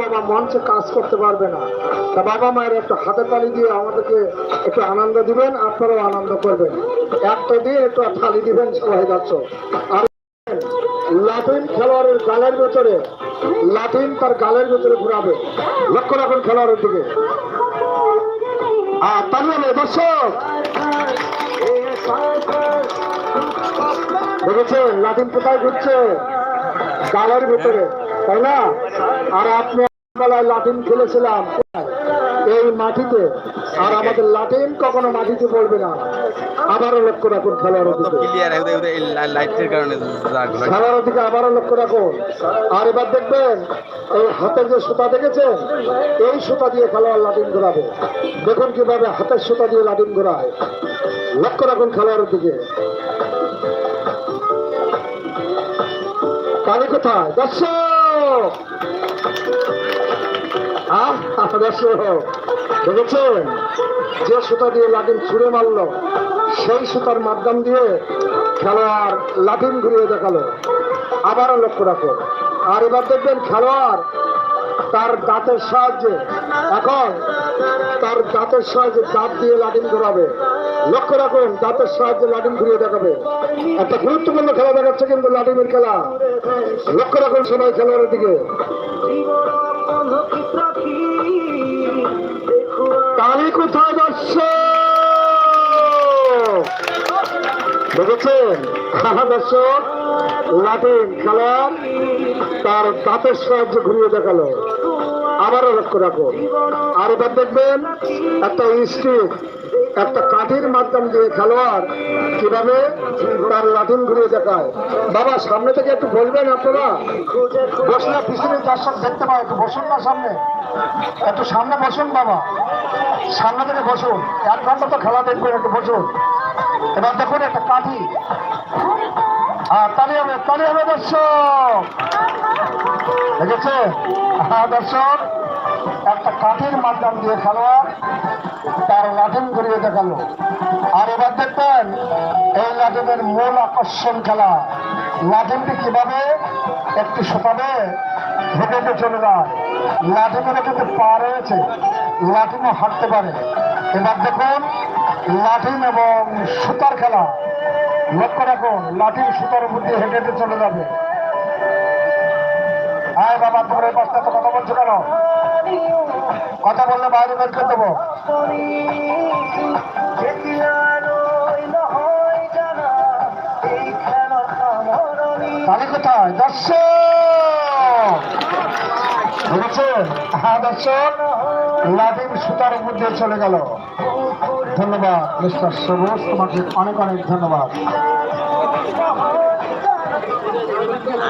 বাবা মঞ্চে কাজ করতে পারবে না। তা বাবা মায়ের একটু হাতে তালি দিয়ে আমাদেরকে একটু আনন্দ দিবেন, আপনারাও আনন্দ করবেন। একটা দিয়ে একটু থালি দিবেন, সবাই যাচ্ছ। আর লাটিন খেলোয়াড়ের গালের ভেতরে লাটিন তার গালের ভেতরে ঘুরাবে। লক্ষ্য রাখুন খেলোয়াড়ের দিকে। আর তাহলে হবে দর্শক। দেখেছেন লাটিন কোথায় ঘুরছে? গালের ভেতরে, তাই না? আর আপনি বেলায় লাটিন খেলেছিলাম। এই মাটিতে। আর আমাদের লাটিন কখনো মাটিতে পড়বে না। আবারও লক্ষ্য রাখুন হয়। খেলার দিকে আবারও লক্ষ্য রাখুন। আর এবার দেখবেন এই হাতের যে সুতা দেখেছেন এই সুতা দিয়ে খেলোয়াড় লাটিন ঘোরাবে। দেখুন কীভাবে হাতের সুতা দিয়ে লাটিন ঘোরায়। লক্ষ্য রাখুন খেলোয়াড়ের দিকে। কালী কোথায়? দর্শক! দেখেছেন? যে সুতা দিয়ে লাটিন ছুঁড়ে মারলো, সেই সুতার মাধ্যম দিয়ে খেলোয়াড় লাটিন ঘুরিয়ে দেখাল। আবারও লক্ষ্য রাখো আর এবার দেখবেন খেলোয়াড় তার দাঁতের সাহায্যে, এখন তার দাঁতের সাহায্যে দাঁত দিয়ে লাটিন ঘোরাবে। লক্ষ্য রাখুন, দাঁতের সাহায্যে লাটিন ঘুরিয়ে দেখাবে। একটা গুরুত্বপূর্ণ খেলা দেখাচ্ছে কিন্তু লাটিনের খেলা। লক্ষ্য রাখুন সবাই খেলোয়াড়ের দিকে। কালী কোথায় যাচ্ছে হ্যাঁ, দর্শক লাটিন খেলার তার দাঁতের সাহায্যে ঘুরিয়ে দেখাল। আবারও লক্ষ্য রাখুন। আর এবার দেখবেন একটা স্টিক একটা কাঠির মাধ্যম দিয়ে খেলোয়াড় কীভাবে তার লাঠিন ঘুরিয়ে দেখায়? বাবা, সামনে থেকে একটু বলবেন আপনারা? বসলে পিছনে দর্শক দেখতে পায় একটু বসুন না সামনে। একটু সামনে বসুন বাবা। সামনে থেকে বসুন। এক ঘণ্টা তো খেলা দেখবেন, একটু বসুন। এবার দেখুন একটা কাঠি। হ্যাঁ দর্শক। দেখেছে? হ্যাঁ দর্শক। একটা কাঠির মাধ্যম দিয়ে খেলোয়াড় তার লাঠিন ঘুরিয়ে দেখাল। আর এবার দেখবেন, এই লাঠিনের মূল আকর্ষণ খেলা। লাঠিনটি কীভাবে একটি শোকাবে হেঁটে চলে যায়? লাঠিনের কিন্তু পা রয়েছে, লাঠিনও হাঁটতে পারে। এবার দেখুন, লাঠিন এবং সুতার খেলা। লক্ষ্য রাখুন লাঠির সুতার মধ্যে হেঁটে হেঁটে চলে যাবে। আয় বাবা, তোমরা এই পাশটা তো কথা কেন? কথা বললে বাইরে বের করে দেবো। তাহলে কোথায়? দর্শক! বুঝেছেন হ্যাঁ দর্শক। লাঠির সুতার মধ্যে চলে গেল। ধন্যবাদ, মিস্টার সবুজ। তোমাকে অনেক অনেক ধন্যবাদ তা দর্শক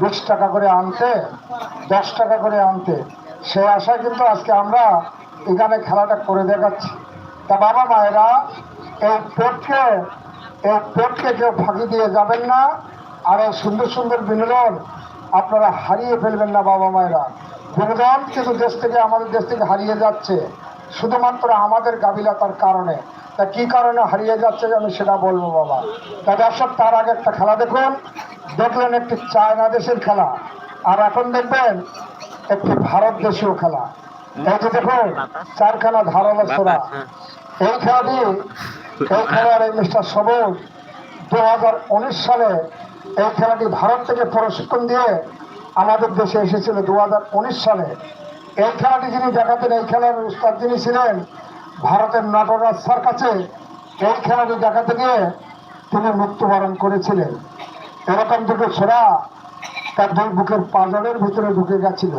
বিশ টাকা করে আনতে, দশ টাকা করে আনতে। সেই আশায় কিন্তু আজকে আমরা এখানে খেলাটা করে দেখাচ্ছি। তা বাবা মায়েরা এই পেটকে এই পেটকে কেউ ফাঁকি দিয়ে যাবেন না। আর এই সুন্দর সুন্দর বিনোদন আপনারা হারিয়ে ফেলবেন না বাবা মায়েরা। বিনোদন কিন্তু দেশ থেকে, আমাদের দেশ থেকে হারিয়ে যাচ্ছে। শুধুমাত্র আমাদের গাবিলাতার কারণে। তা কি কারণে হারিয়ে যাচ্ছে আমি সেটা বলব বাবা। তা দর্শক, তার আগে একটা খেলা দেখুন। দেখলেন একটি চায়না দেশের খেলা। আর এখন দেখবেন একটি ভারত দেশীয় খেলা। এই যে দেখুন চারখানা ধারালো ছোড়া এই খেলাটি এই খেলার এই মিস্টার সবুজ দু হাজার উনিশ সালে এই খেলাটি ভারত থেকে প্রশিক্ষণ দিয়ে আমাদের দেশে এসেছিল দু হাজার উনিশ সালে। এই খেলাটি যিনি দেখাতেন এই খেলার উস্তাদ যিনি ছিলেন ভারতের নটরাজ স্যার কাছে এই খেলাটি দেখাতে গিয়ে তিনি মৃত্যুবরণ করেছিলেন। এরকম দুটো ছোড়া তার দুই বুকের পাজরের ভিতরে ঢুকে গেছিল,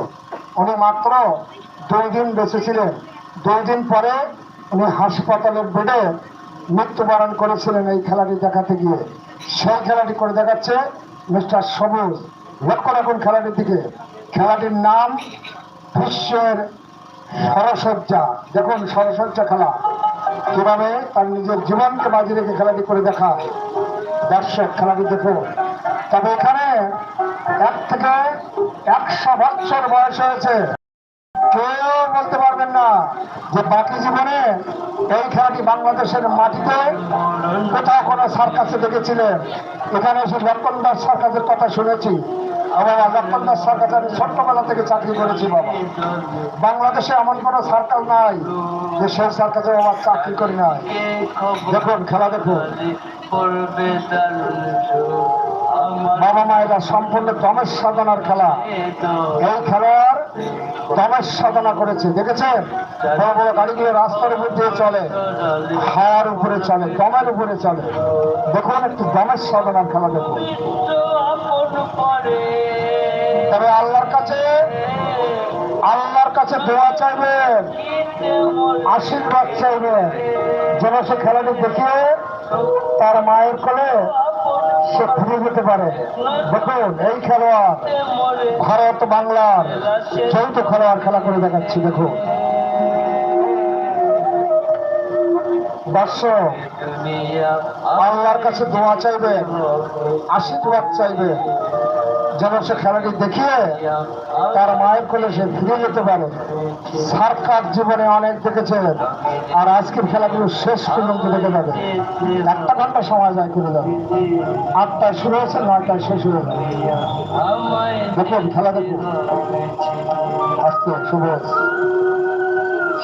উনি মাত্র দুই দিন বেঁচেছিলেন। দুই দিন পরে উনি হাসপাতালের বেডে মৃত্যুবরণ করেছিলেন এই খেলাটি দেখাতে গিয়ে। সেই খেলাটি করে দেখাচ্ছে মিস্টার সবুজ। লক্ষ্য রাখুন খেলাটির দিকে। খেলাটির নাম বিশ্বের সরসজ্জা। দেখুন, সরসজ্জা খেলা। কীভাবে তার নিজের জীবনকে বাজি রেখে খেলাটি করে দেখা দর্শক, খেলাটি দেখুন। তবে এখানে এক থেকে একশো বছর বয়স হয়েছে। কেউ বলতে পারবেন না যে বাকি জীবনে এই খেলাটি বাংলাদেশের মাটিতে কোথাও কোনো সার্কাসে দেখেছিলেন। এখানে এসে লক্ষণ দাস সার্কাসের কথা শুনেছি। আমার লক্ষণ দাস আমি ছোট্টবেলা থেকে চাকরি করেছি বাবা। বাংলাদেশে এমন কোনো সার্কাস নাই যে সেই সার্কাসে আমার চাকরি করি নাই। দেখুন, খেলা দেখুন। বাবা মায়েরা সম্পূর্ণ দমেশ সাধনার খেলা। এই খেলোয়াড় দমেশ সাধনা করেছে, দেখেছেন? বড় বড় গাড়িগুলো রাস্তার উপর দিয়ে চলে হাওয়ার উপরে চলে, দমের উপরে চলে। দেখুন, একটু দমেশ সাধনার খেলা দেখুন। তবে আল্লাহর কাছে আল্লাহর কাছে দোয়া চাইবেন, আশীর্বাদ চাইবেন। যেন সে খেলাটি দেখিয়ে তার মায়ের কোলে সে ফিরে যেতে পারে। দেখুন, এই খেলোয়াড় ভারত বাংলার যৌথ খেলোয়াড় খেলা করে দেখাচ্ছি, দেখুন। দর্শক আল্লাহর কাছে দোয়া চাইবে আশীর্বাদ চাইবেন। যেন সে খেলাটি দেখিয়ে তার মায়ের কোলে সে ফিরে যেতে পারে। সার্কার জীবনে অনেক দেখেছেন আর আজকের খেলাগুলো শেষ পর্যন্ত দেখে যাবে একটা ঘণ্টা সময় যায় যাবে আটটায় শুরু হয়েছে, নয়টায় শেষ হয়ে যাবে। দেখুন, খেলা দেখুন। আজকে শুভ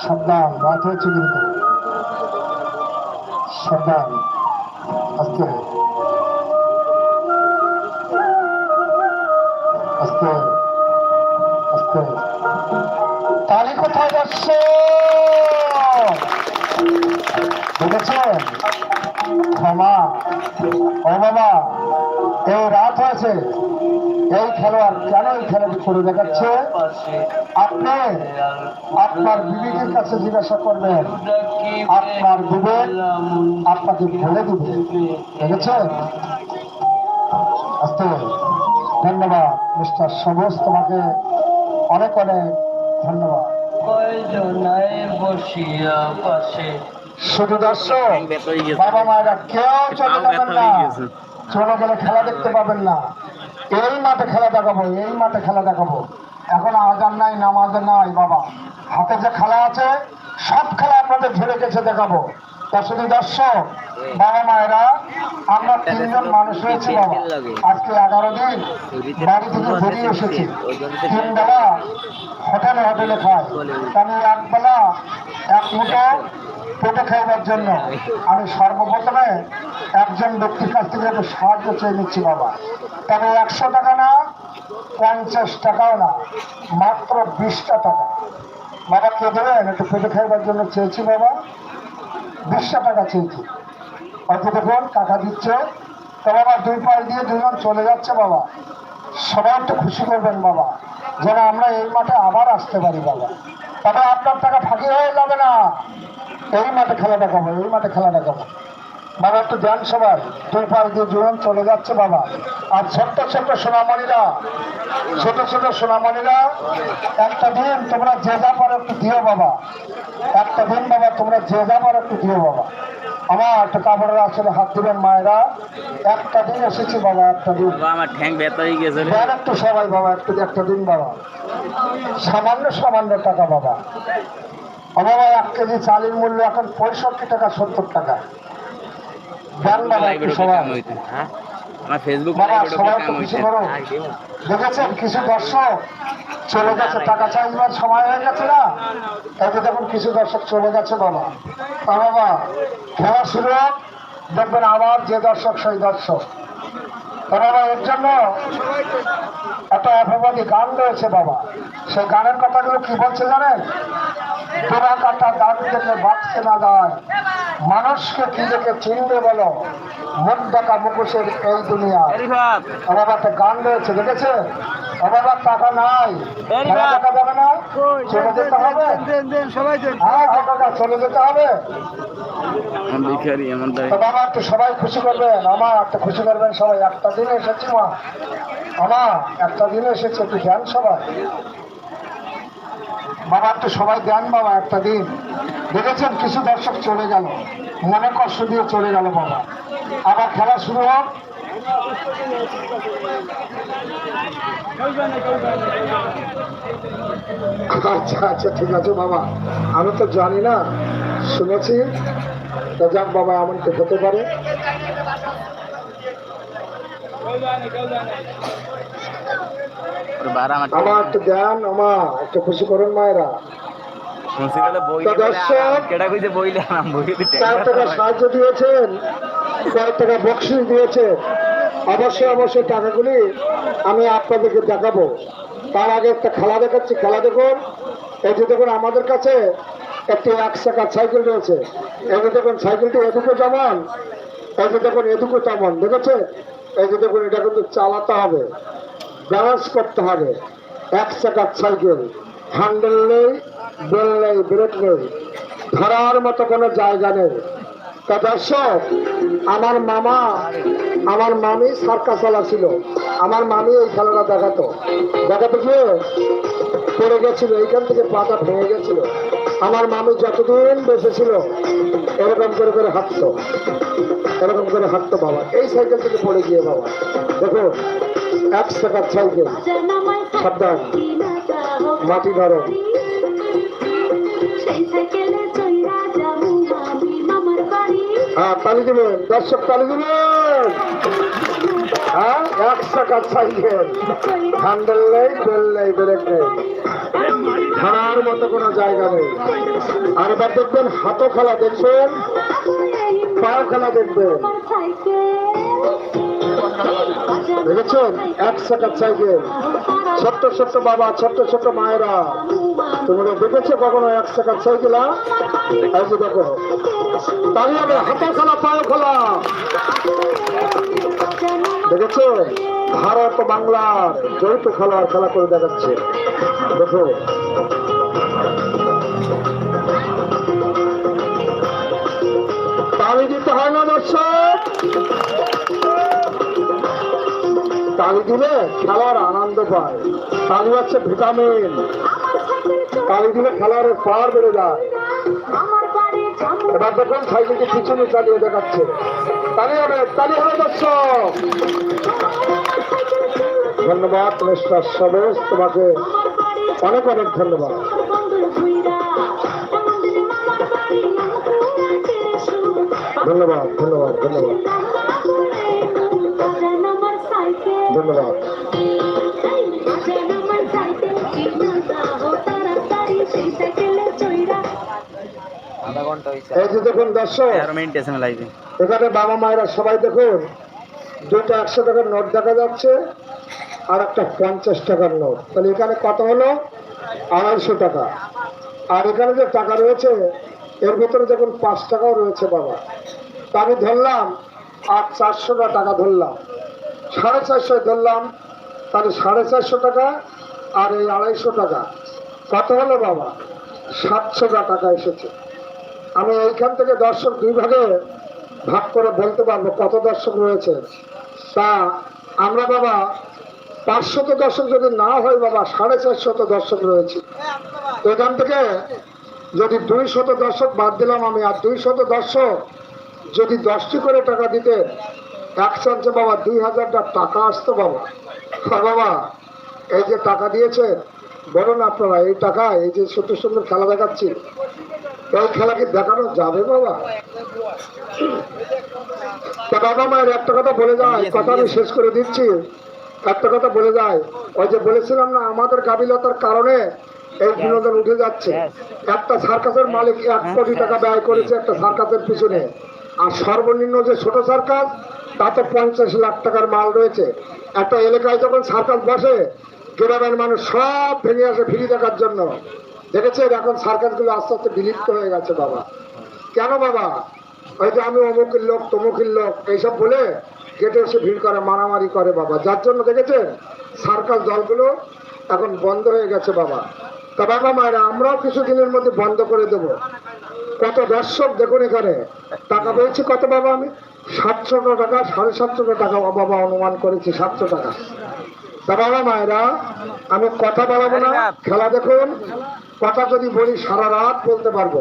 সাবধান রাত হয়েছে কিন্তু। সাবধান আজকে আস্তে তালি কোথায় যাচ্ছে? দেখেছেন? ক্ষমা। ও বাবা, এই রাত হয়েছে। এই খেলোয়াড় কেন এই খেলাটি করে দেখাচ্ছে? আপনি আপনার বিবেকের কাছে জিজ্ঞাসা করবেন। আপনার বিবেক আপনাকে বলে দিবে। দেখেছেন? ধন্যবাদ, মিস্টার সবুজ তোমাকে। অনেক অনেক ধন্যবাদ। কয়জনায় বসিয়া পাশে? শুধু দর্শক ঠ্যাং ব্যথা গেছে। বাবা মায়েরা কেউ চলে যাবেন না। চলে গেলে খেলা দেখতে পাবেন না। এই মাঠে খেলা দেখাবো এই মাঠে খেলা দেখাবো। এখন আজান নাই নামাজ নাই বাবা। হাতে যে খেলা আছে সব খেলা আপনাদের ধরে গেছে দেখাবো। তা শুধু দর্শক বাবা মায়েরা আমরা তিনজন মানুষ বাবা। আজকে এগারো দিন বাড়ি থেকে বেরিয়ে এসেছি। তিন বেলা হোটেলে হোটেলে খাই। আমি এক বেলা এক মুঠো পেটে খাইবার জন্য আমি সর্বপ্রথমে একজন ব্যক্তির কাছ থেকে একটু সাহায্য চেয়ে নিচ্ছি বাবা। তবে একশো টাকা না, পঞ্চাশ টাকাও না, মাত্র বিশটা টাকা। বাবা কে দেবেন? একটু পেটে খাইবার জন্য চেয়েছি বাবা। বিশটা টাকা চেয়েছি। হয়তো টাকা দিচ্ছে। তো বাবা দুই পায়ে দিয়ে দুজন চলে যাচ্ছে বাবা। সবাই একটু খুশি করবেন বাবা, যেন আমরা এই মাঠে আবার আসতে পারি বাবা। তবে আপনার টাকা ফাঁকি হয়ে যাবে না। এই মাঠে খেলা দেখাবো এই মাঠে খেলা দেখাবো বাবা, একটু দেন সবাই। দুই পায়ে দিয়ে দুজন চলে যাচ্ছে বাবা। আর ছোট্ট ছোট্ট সোনামণিরা ছোট ছোট সোনামণিরা, একটা দিন তোমরা যে যা পারো একটু দিও বাবা। একটা দিন বাবা, তোমরা যে যা পারো একটু দিও বাবা। আমার একটা কাপড়ের আসলে হাত দিবেন মায়েরা। একটা দিন এসেছি বাবা একটা দিন। আমার ঠ্যাং ব্যথা হয়ে গেছে একটু সবাই বাবা একটু একটা দিন বাবা। সামান্য সামান্য টাকা বাবা। বাবা এক কেজি চালের মূল্য এখন পঁয়ষট্টি টাকা সত্তর টাকা। দেন বাবা একটু সবাই। হ্যাঁ? আমার ফেসবুক বাবা, সবাই কাম তো হইছে খুশি করো। দেখেছেন কিছু দর্শক? চলে গেছে টাকা চাইবার সময় হয়ে গেছে না? যে দেখুন কিছু দর্শক চলে গেছে বাবা বাবা খেলা শুরু হোক, দেখবেন আবার যে দর্শক সেই দর্শক। বাবা এর জন্য একটা অপবাদী গান রয়েছে বাবা। সেই গানের কথাগুলো কি বলছে জানেন? তোরা কাটা দান থেকে বাঁচছে না যায় মানুষকে কি দেখে চিনবে বলো? মুখ ডাকা মুখোশের এই দুনিয়া। আমার একটা গান রয়েছে দেখেছে আমার টাকা নাই। খেলা যাবে না? চলে যেতে হবে? হ্যাঁ হ্যাঁ কাকা চলে যেতে হবে। ভিখারি এমন তো বাবা একটু সবাই খুশি করবেন। আমার একটা খুশি করবেন সবাই। একটা দিন এসেছি মা। আমার একটা দিন এসেছে। একটু ধ্যান সবাই। বাবা একটু সবাই দেন বাবা একটা দিন। দেখেছেন কিছু দর্শক চলে গেল। মনে কষ্ট দিয়ে চলে গেল বাবা। আবার খেলা শুরু হোক। আচ্ছা আচ্ছা ঠিক আছে বাবা। আমি তো জানি না শুনেছি। তা যাক বাবা এমন তো হতে পারে। আমার একটু দেন আমার একটু খুশি করুন মায়েরা। সাহায্য দিয়েছেন কয়েক টাকা বকশিস দিয়েছেন। অবশ্যই অবশ্যই টাকাগুলি আমি আপনাদেরকে দেখাবো। তার আগে একটা খেলা দেখাচ্ছি, খেলা দেখুন। যে দেখুন, আমাদের কাছে একটি এক চাকার সাইকেল রয়েছে। যে দেখুন, সাইকেলটি এদিকে যেমন যে দেখুন এদিকে তেমন, দেখেছে? যে দেখুন, এটা কিন্তু চালাতে হবে, ব্যালেন্স করতে হবে। এক চাকার সাইকেল, হ্যান্ডেল নেই, বেল নেই, ব্রেক নেই, ধরার মতো কোনো জায়গা নেই। দর্শক আমার মামা, আমার মামি সার্কাস ছিল। আমার মামি এই খেলাটা দেখাতো। দেখাতো গিয়ে পড়ে গেছিল, এইখান থেকে পাতা ভেঙে গেছিল। আমার মামি যতদিন বেঁচে এরকম করে করে হাঁটতো। এরকম করে হাঁটতো বাবা। এই সাইকেল থেকে পড়ে গিয়ে বাবা। দেখো, এক টাকার সাইকেল। সাবধান। মাটি ধরো। হ্যাঁ তালি দর্শক, তালি দিবেন। হ্যাঁ এক টাকার সাইকেল হ্যান্ডেল নেই, বেল নেই, ব্রেক নেই। ধরার মতো কোনো জায়গা নেই। আর এবার দেখবেন, হাতও খেলা দেখবেন, পাও খেলা দেখবেন। দেখেছেন? এক টাকার সাইকেল ছোট্ট ছোট্ট বাবা, ছোট্ট ছোট্ট মায়েরা। তোমরা দেখেছ কখনো এক টাকার সাইকেল হ্যাঁ? এই যে দেখো। তাই হবে হাতে খেলা পাও খেলা। দেখেছ? ভারত বাংলার যৌথ খেলোয়াড় খেলা করে দেখাচ্ছে। দেখো। তালি দিতে হয় না দর্শক? তালি দিলে খেলার আনন্দ পায়। তালি হচ্ছে ভিটামিন। তালি দিলে খেলার পাওয়ার বেড়ে যায়। এবার দেখুন সাইকেলটি পিছনে চালিয়ে দেখাচ্ছে। তালি হবে তালি হবে দর্শক। ধন্যবাদ মিস্টার সবেশ। তোমাকে অনেক অনেক ধন্যবাদ। ধন্যবাদ ধন্যবাদ ধন্যবাদ। ধন্যবাদ। আধা ঘণ্টা হইছে। এই যে দেখুন দর্শক তেরো মিনিট এসে লাইবে এখানে বাবা মায়েরা সবাই দেখুন দুটো একশো টাকার নোট দেখা যাচ্ছে আর একটা পঞ্চাশ টাকার নোট তাহলে এখানে কত হলো? আড়াইশো টাকা। আর এখানে যে টাকা রয়েছে এর ভিতরে দেখুন পাঁচ টাকাও রয়েছে বাবা। তা আমি ধরলাম আর চারশোটা টাকা ধরলাম। সাড়ে চারশো ধরলাম তাহলে সাড়ে চারশো টাকা আর এই আড়াইশো টাকা। কত হলো বাবা? সাতশোটা টাকা এসেছে। আমি এইখান থেকে দর্শক দুই ভাগে ভাগ করে বলতে পারব কত দর্শক রয়েছে। তা আমরা বাবা পাঁচশত দর্শক যদি না হয় বাবা, সাড়ে চারশত দর্শক রয়েছে। এখান থেকে যদি দুই শত দর্শক বাদ দিলাম আমি, আর দুই শত দর্শক যদি দশটি করে টাকা দিতে, এক চান্সে বাবা দুই হাজারটা টাকা আসতো বাবা। হ্যাঁ বাবা, এই যে টাকা দিয়েছে বলুন আপনারা, এই টাকা, এই যে সুন্দর সুন্দর খেলা দেখাচ্ছি এই খেলা কি দেখানো যাবে বাবা। তা বাবা মায়ের একটা কথা বলে যায় কথা আমি শেষ করে দিচ্ছি। একটা কথা বলে যায় ওই যে বলেছিলাম না আমাদের গাবিলতার কারণে এই বিনোদন উঠে যাচ্ছে। একটা সার্কাসের মালিক এক কোটি টাকা ব্যয় করেছে একটা সার্কাসের পিছনে। আর সর্বনিম্ন যে ছোট সার্কাস তাতে পঞ্চাশ লাখ টাকার মাল রয়েছে। একটা এলাকায় যখন সার্কাস বসে গ্রামের মানুষ সব ভেঙে আসে ফ্রি দেখার জন্য। দেখেছেন এখন সার্কাসগুলো আস্তে আস্তে বিলুপ্ত হয়ে গেছে বাবা। কেন বাবা? ওই যে আমি অমুকের লোক তমুকের লোক এইসব বলে গেটে এসে ভিড় করে মারামারি করে বাবা। যার জন্য দেখেছেন সার্কাস দলগুলো এখন বন্ধ হয়ে গেছে বাবা। তা বাবা মায়েরা আমরাও কিছুদিনের মধ্যে বন্ধ করে দেব। কত দর্শক দেখুন এখানে। টাকা পেয়েছি কত বাবা আমি? সাতশো টাকা সাড়ে সাতশো টাকা বাবা অনুমান করেছি সাতশো টাকা। তা বাবা মায়েরা আমি কথা বাড়াবো না। খেলা দেখুন। কথা যদি বলি সারা রাত বলতে পারব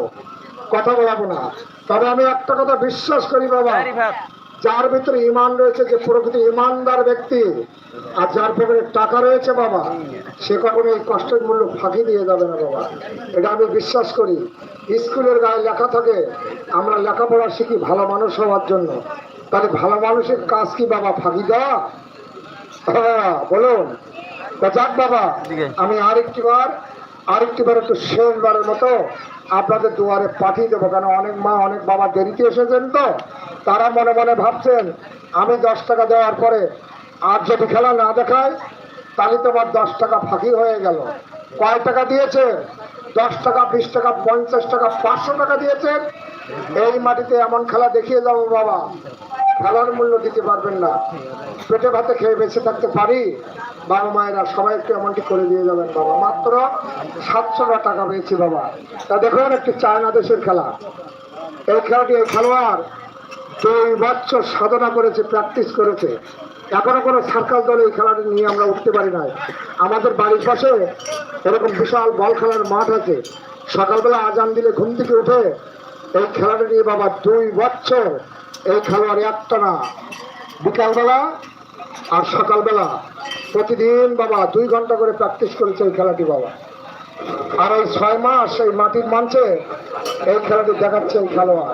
কথা বলাবো না। তবে আমি একটা কথা বিশ্বাস করি বাবা যার ভিতরে ইমান রয়েছে যে প্রকৃত ইমানদার ব্যক্তি আর যার পকেটে টাকা রয়েছে বাবা সে কখনো এই কষ্টের মূল্য ফাঁকি দিয়ে যাবে না বাবা। এটা আমি বিশ্বাস করি। স্কুলের গায়ে লেখা থাকে আমরা লেখাপড়া শিখি ভালো মানুষ হওয়ার জন্য। তাহলে ভালো মানুষের কাজ কি বাবা ফাঁকি দেওয়া? হ্যাঁ বলুন। যাক বাবা আমি আরেকটি বার আরেকটি বার একটু শেষবারের মতো আপনাদের দুয়ারে পাঠিয়ে দেবো, কেন অনেক মা, অনেক বাবা দেরিতে এসেছেন তো? তারা মনে মনে ভাবছেন, আমি দশ টাকা দেওয়ার পরে আর যদি খেলা না দেখায়, তাহলে তোমার দশ টাকা ফাঁকি হয়ে গেল। কয় টাকা দিয়েছে? দশ টাকা, বিশ টাকা, পঞ্চাশ টাকা, পাঁচশো টাকা দিয়েছেন? এই মাটিতে এমন খেলা দেখিয়ে যাব বাবা। খেলার মূল্য দিতে পারবেন না। পেটে ভাতে খেয়ে বেঁচে থাকতে পারি। বাবা মায়েরা সবাই একটু এমনটি করে দিয়ে যাবেন বাবা। মাত্র সাতশো টাকা পেয়েছি বাবা। তা দেখুন, একটি চায়না দেশের খেলা। এই খেলাটি এই খেলোয়াড় দুই বছর সাধনা করেছে, প্র্যাকটিস করেছে। এখনও কোনো সার্কাস দলে এই খেলাটি নিয়ে আমরা উঠতে পারি নাই। আমাদের বাড়ির পাশে এরকম বিশাল বল খেলার মাঠ আছে। সকালবেলা আজান দিলে ঘুম থেকে উঠে এই খেলাটি নিয়ে বাবা দুই বছর এই খেলোয়াড় একটা না বিকালবেলা আর সকালবেলা প্রতিদিন বাবা দুই ঘণ্টা করে প্র্যাকটিস করেছে এই খেলাটি বাবা। আর ওই ছয় মাস এই মাটির মঞ্চে এই খেলাটি দেখাচ্ছে এই খেলোয়াড়।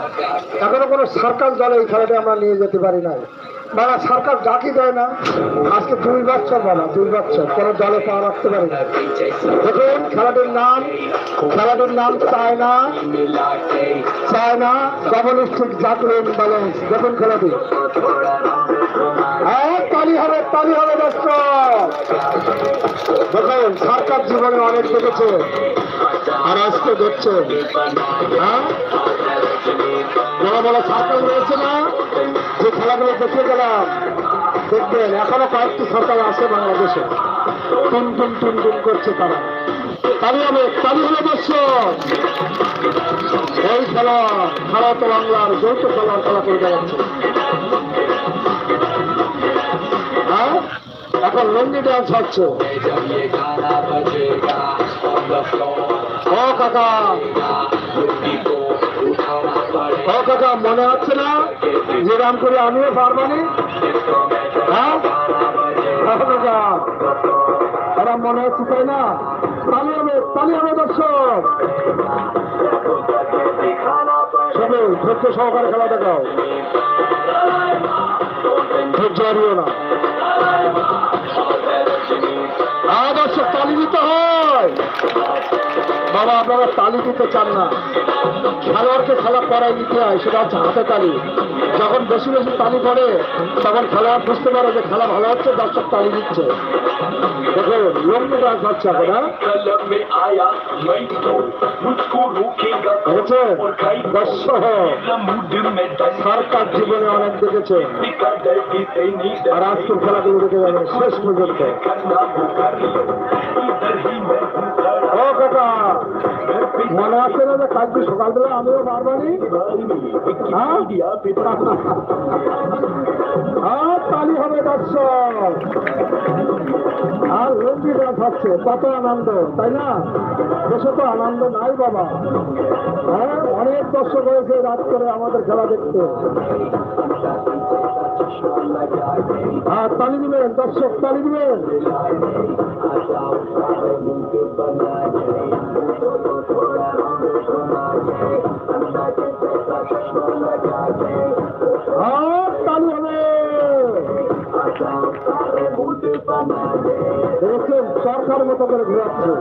এখনও কোনো সার্কাস দলে এই খেলাটি আমরা নিয়ে যেতে পারি নাই। বাবা সরকার ডাকি দেয় না, আজকে দুই বছর বাবা দুই বাচ্চা কোনো দলে পা রাখতে পারি না। দেখুন, খেলাটির নাম খেলাটির নাম China China double stick juggling balance দেখুন খেলাটি। হ্যাঁ তালি হবে তালি হবে, দর্শক। দেখুন, সরকার জীবনে অনেক দেখেছে, আর আজকে দেখছে। হ্যাঁ? বড় সার্কেল রয়েছে না, যে খেলাগুলো দেখে গেলাম, দেখবেন এখনও কয়েকটি সরকার আছে বাংলাদেশে। টুন টুন টুন টুন করছে তারা। তালি হবে তালি হবে দর্শক এই খেলা ভারত বাংলার যৌথ খেলার খেলা করে যাচ্ছে হ্যাঁ? এখন লঙ্গি ডান্স হচ্ছে। ও কাকা। ও কাকা, মনে হচ্ছে না? যে রাম করে আমিও পারবানি। হ্যাঁ? কাকা। মনে হচ্ছে তাই না? তালি হবে তালি হবে, দর্শক। গুরুত্ব সহকারে খেলা দেখাও। ধৈর্য হারিও না। আদর্শক তালি দিতে হয়। বাবা আপনারা তালি দিতে চান না। খেলোয়াড়কে খেলা করাই দিতে হয় সেটা হচ্ছে হাতে তালি। যখন বেশি বেশি তালি পড়ে তখন খেলোয়াড় বুঝতে পারে যে খেলা ভালো হচ্ছে দর্শক তালি দিচ্ছে। দেখো লম্বু গাছ হচ্ছে এখন হ্যাঁ? দর্শক সরকার জীবনে অনেক দেখেছে। আর আজকের খেলাগুলো দেখে যাবে শেষ পর্যন্ত। মনে আছে না যে কালকে সকালবেলা আমিও বারবারই হ্যাঁ? তালি হবে দর্শক। আর রঞ্জি গাছ হচ্ছে কত আনন্দ, তাই না? দেশে তো আনন্দ নাই বাবা। হ্যাঁ অনেক দর্শক হয়েছে রাত করে আমাদের খেলা দেখতে। আর তালি দিবেন, দর্শক, তালি দিবেন। দেখছেন সরকার মতো করে ঘুরাচ্ছে।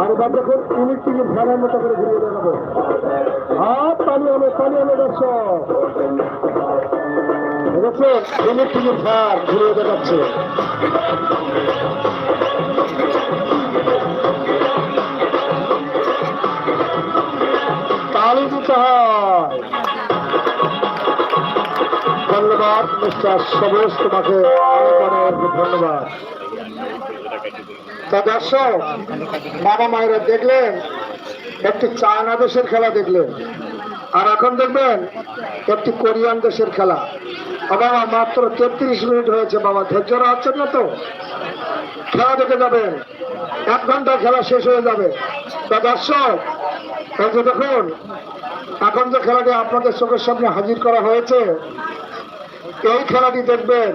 আর এবার দেখুন ইউনিট টিভি ফ্যানের মতো করে ঘুরিয়ে দেখাবো আর তালি হবে তালি হবে দর্শক। দেখছেন ইউনিট টিভি ঘুরিয়ে দেখাচ্ছে তালি দিতে হয় ধন্যবাদ, মিস্টার সবুজ, তোমাকে ধন্যবাদ। তা দর্শক, বাবা মায়েরা দেখলেন, একটি চায়না দেশের খেলা দেখলেন, আর এখন দেখবেন, একটি কোরিয়ান দেশের খেলা। বাবা মাত্র তেত্রিশ মিনিট হয়েছে, বাবা, ধৈর্য রাখছেন না তো? খেলা দেখে যাবেন, এক ঘণ্টা খেলা শেষ হয়ে যাবে। তা দর্শক, এই যে দেখুন, এখন যে খেলাটি আপনাদের চোখের সামনে হাজির করা হয়েছে এই খেলাটি দেখবেন,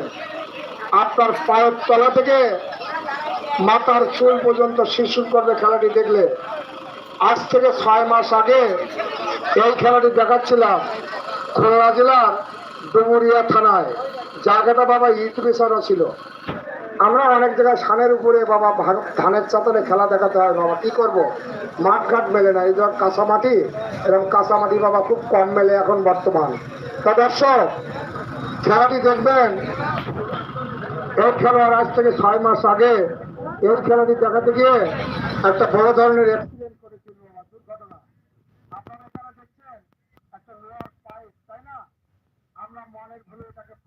আপনার পায়ের তলা থেকে মাথার চুল পর্যন্ত শিশুর করবে খেলাটি দেখলে। আজ থেকে ছয় মাস আগে এই খেলাটি দেখাচ্ছিলাম খুলনা জেলার ডুমুরিয়া থানায়। জায়গাটা বাবা ইট ছিল। আমরা অনেক জায়গায় সানের উপরে বাবা ধানের চাতলে খেলা দেখাতে হয়। বাবা, কি করব? মাঠ ঘাট মেলে না। এই ধর কাঁচা মাটি এরকম কাঁচা মাটি বাবা খুব কম মেলে এখন বর্তমান। তা দর্শক খেলাটি দেখবেন, এই খেলার আজ থেকে ছয় মাস আগে, এই খেলাটি দেখাতে গিয়ে একটা বড় ধরনের দুর্ঘটনা। আপনারা দেখছেন, একটা তাই না? আমরা মনের ভুলে পাইপ